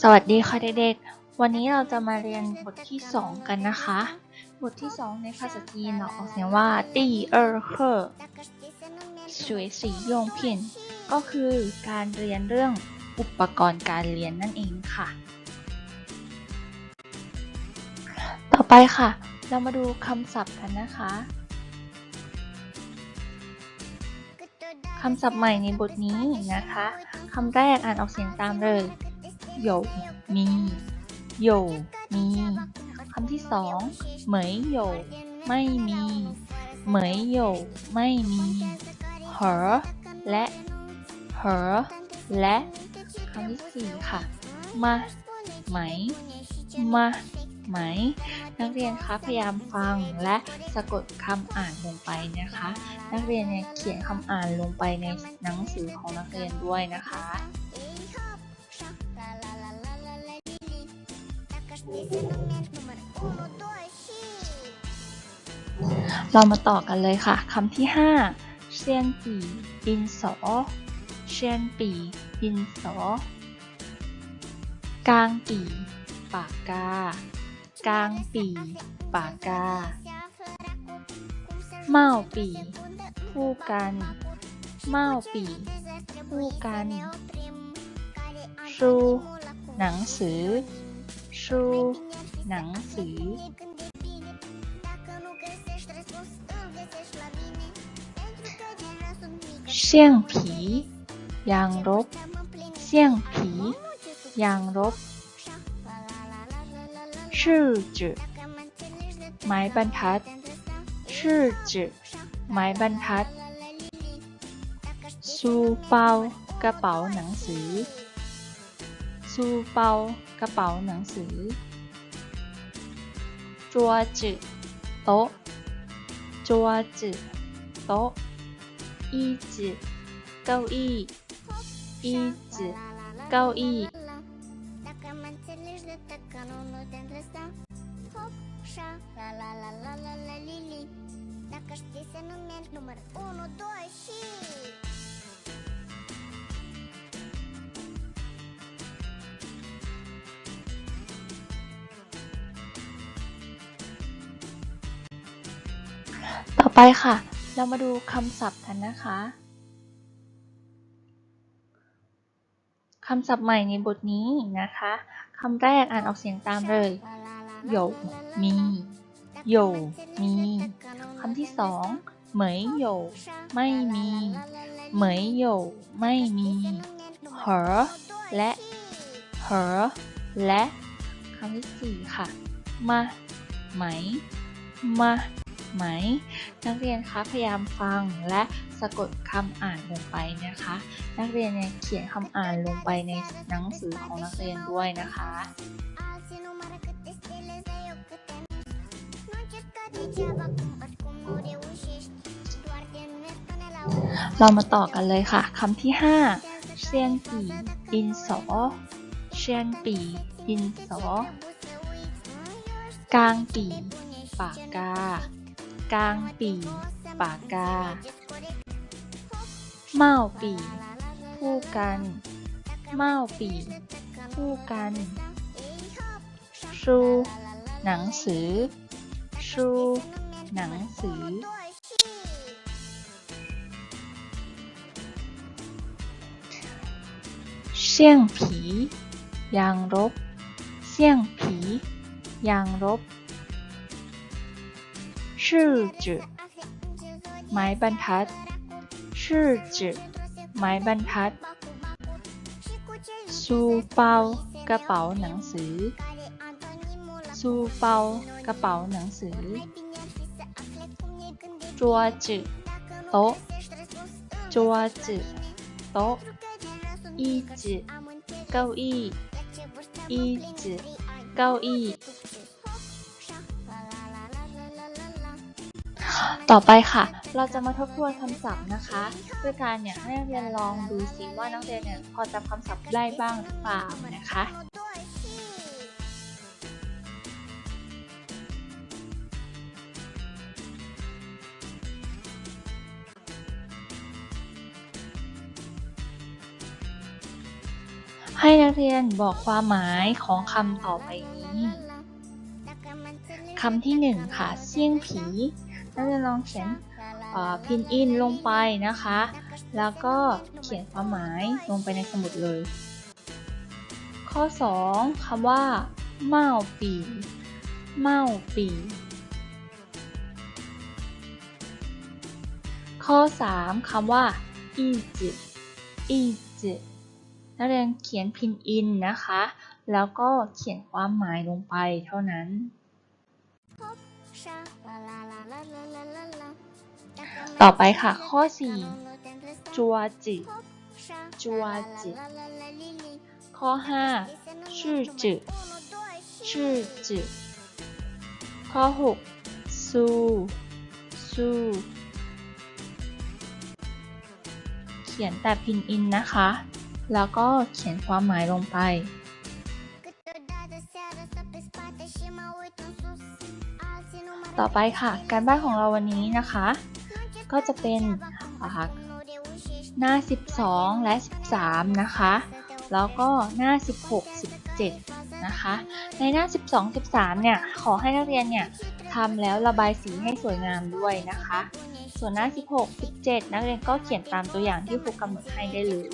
สวัสดีค่ะเด็กๆ วันนี้เราจะมาเรียนบทที่ 2 กันนะคะ บทที่ 2 ในภาษาจีนเราออกเสียงว่าตีเออร์เคอร์สวยสียงพินก็คือการเรียนเรื่องอุปกรณ์การเรียนนั่นเองค่ะ ต่อไปค่ะ เรามาดูคำศัพท์กันนะคะ คำศัพท์ใหม่ในบทนี้นะคะคำแรกอ่านออกเสียงตามเลยโยมีโยมีคำที่สองเหมยโยไม่มีเหมยโยไม่มีเหอและเหอและคำที่สี่ค่ะมาไหมมา ไหม นักเรียนคะพยายามฟังและสะกดคำอ่านลงไปนะคะ นักเรียนเนี่ยเขียนคำอ่านลงไปในหนังสือของนักเรียนด้วยนะคะเรามาต่อกันเลยค่ะคำที่ห้าเชียนปีดินสอเชียนปีดินสอ กลางปีปากกา กลางปีปากกา เมาปีคู่กัน เมาปีคู่กัน ชูหนังสือ ชูหนังสือเสี่ยงผียางรบเสี่ยงผียางรบ ชื่อจือไม้บรรทัด ชื่อจือไม้บรรทัด ซูเปากระเป๋าหนังสือ ซูเปากระเป๋าหนังสือ จัวจือโต๊ะ จัวจือโต๊ะ อีจือเก้าอี้ อีจือเก้าอี้ ต่อไปค่ะ เรามาดูคำศัพท์กันนะคะคำศัพท์ใหม่ในบทนี้นะคะคำแรกอ่านออกเสียงตามเลยโยมีโยมีคำที่สอง เหมยโยไม่มีเหมยโยไม่มีเหอและเหอและคำที่สี่ค่ะ มาไหม มาไหม นักเรียนคะพยายามฟังและสะกดคำอ่านลงไปนะคะ นักเรียนเนี่ยเขียนคำอ่านลงไปในหนังสือของนักเรียนด้วยนะคะ เรามาต่อกันเลยค่ะคำที่ห้าเชียนปีดินสอเชียนปีดินสอกลางปีปากกากลางปีปากกา เมาปีคู่กัน เมาปีคู่กันชูหนังสือชูหนังสือ เสี่ยงผี ยางรบเสี่ยงผี ยางรบ ชื่อจือไม้บรรทัด ชื่อจือไม้บรรทัด ซูเปากระเป๋าหนังสือ ซูเปากระเป๋าหนังสือ จัวจือโต๊ะ จัวจือโต๊ะ อีจือเก้าอี้อีจือเก้าอี้ต่อไปค่ะ เราจะมาทบทวนคำศัพท์นะคะด้วยการเนี่ยให้นักเรียนลองดูซิว่านักเรียนเนี่ยพอจำคำศัพท์ได้บ้างหรือเปล่านะคะ ให้นักเรียนบอกความหมายของคำต่อไปนี้คำที่หนึ่งค่ะเสี่ยงผีนักเรียนลองเขียนพินอินลงไปนะคะ แล้วก็เขียนความหมายลงไปในสมุดเลย ข้อ 2คำว่าเมาปีเมาปี ข้อ 3คำว่าอีจิอีจิ นักเรียนเขียนพินอินนะคะ แล้วก็เขียนความหมายลงไปเท่านั้น ต่อไปค่ะ ข้อ 4 จัวจิ จัวจิ ข้อ 5 ชื่อจืชื่อจืข้อ 6 ซูซูเขียนแต่พินอินนะคะ แล้วก็เขียนความหมายลงไป ต่อไปค่ะ การบ้านของเราวันนี้นะคะ ก็จะเป็นหน้า 12 และ 13 นะคะ แล้วก็หน้า 16 17 นะคะ ในหน้า 12 13 เนี่ย ขอให้นักเรียนเนี่ยทำแล้วระบายสีให้สวยงามด้วยนะคะ ส่วนหน้า 16 17 นักเรียนก็เขียนตามตัวอย่างที่ครูกำหนดให้ได้เลย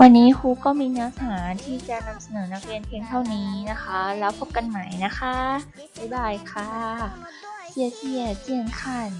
วันนี้ครูก็มีเนื้อหาที่จะนำเสนอนักเรียนเพียงเท่านี้นะคะ แล้วพบกันใหม่นะคะ บ๊ายบายค่ะเสียเสียเจียนขัน